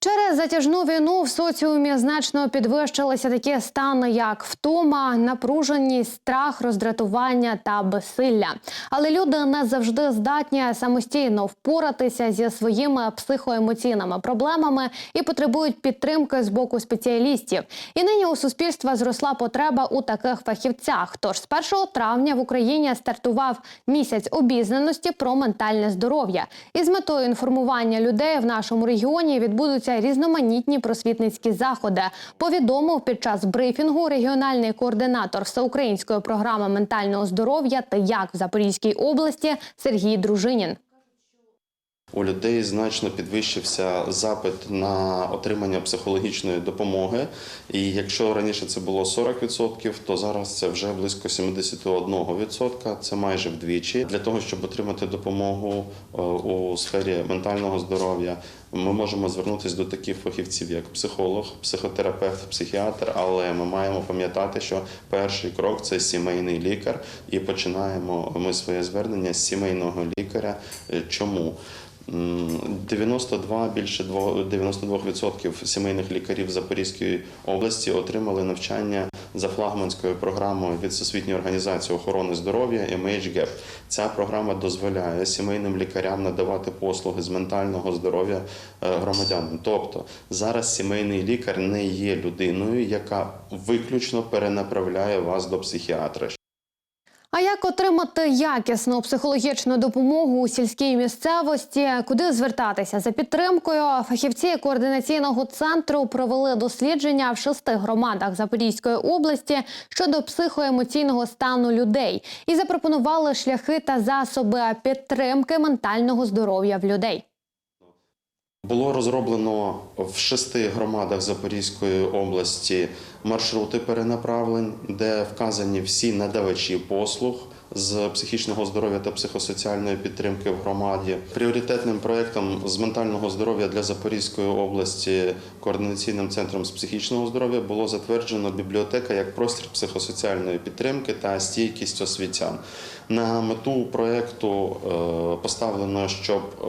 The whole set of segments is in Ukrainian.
Через затяжну війну в соціумі значно підвищилися такі стани, як втома, напруженість, страх, роздратування та безсилля. Але люди не завжди здатні самостійно впоратися зі своїми психоемоційними проблемами і потребують підтримки з боку спеціалістів. І нині у суспільства зросла потреба у таких фахівцях. Тож з 1 травня в Україні стартував місяць обізнаності про ментальне здоров'я. І з метою інформування людей в нашому регіоні відбудуться різноманітні просвітницькі заходи. Повідомив під час брифінгу регіональний координатор всеукраїнської програми ментального здоров'я та як в Запорізькій області Сергій Дружинін. У людей значно підвищився запит на отримання психологічної допомоги. І якщо раніше це було 40%, то зараз це вже близько 71%. Це майже вдвічі. Для того, щоб отримати допомогу е, у сфері ментального здоров'я, ми можемо звернутися до таких фахівців, як психолог, психотерапевт, психіатр. Але ми маємо пам'ятати, що перший крок це сімейний лікар, і починаємо ми своє звернення з сімейного лікаря. Е, Чому? М, 92, більше дво- 92% сімейних лікарів Запорізької області отримали навчання за флагманською програмою від Всесвітньої організації охорони здоров'я MHGAP. Ця програма дозволяє сімейним лікарям надавати послуги з ментального здоров'я е, громадянам. Тобто зараз сімейний лікар не є людиною, яка виключно перенаправляє вас до психіатра. А як отримати якісну психологічну допомогу у сільській місцевості? Куди звертатися за підтримкою? Фахівці координаційного центру провели дослідження в шести громадах Запорізької області щодо психоемоційного стану людей і запропонували шляхи та засоби підтримки ментального здоров'я в людей. Було розроблено в шести громадах Запорізької області маршрути перенаправлень, де вказані всі надавачі послуг з психічного здоров'я та психосоціальної підтримки в громаді. Пріоритетним проєктом з ментального здоров'я для Запорізької області координаційним центром з психічного здоров'я було затверджено бібліотека як простір психосоціальної підтримки та стійкість освітян. На мету проєкту е, поставлено, щоб е,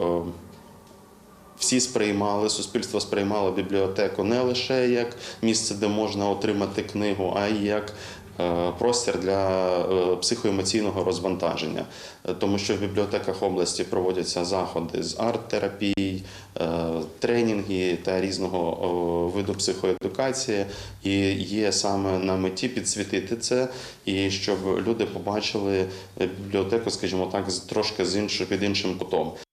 всі сприймали, суспільство сприймало бібліотеку не лише як місце, де можна отримати книгу, а й як е, простір для е, психоемоційного розвантаження, Е, тому що в бібліотеках області проводяться заходи з арт-терапії, тренінги та різного виду психоедукації, і є саме на меті підсвітити це, і щоб люди побачили бібліотеку, скажімо так, трошки з іншим під іншим кутом.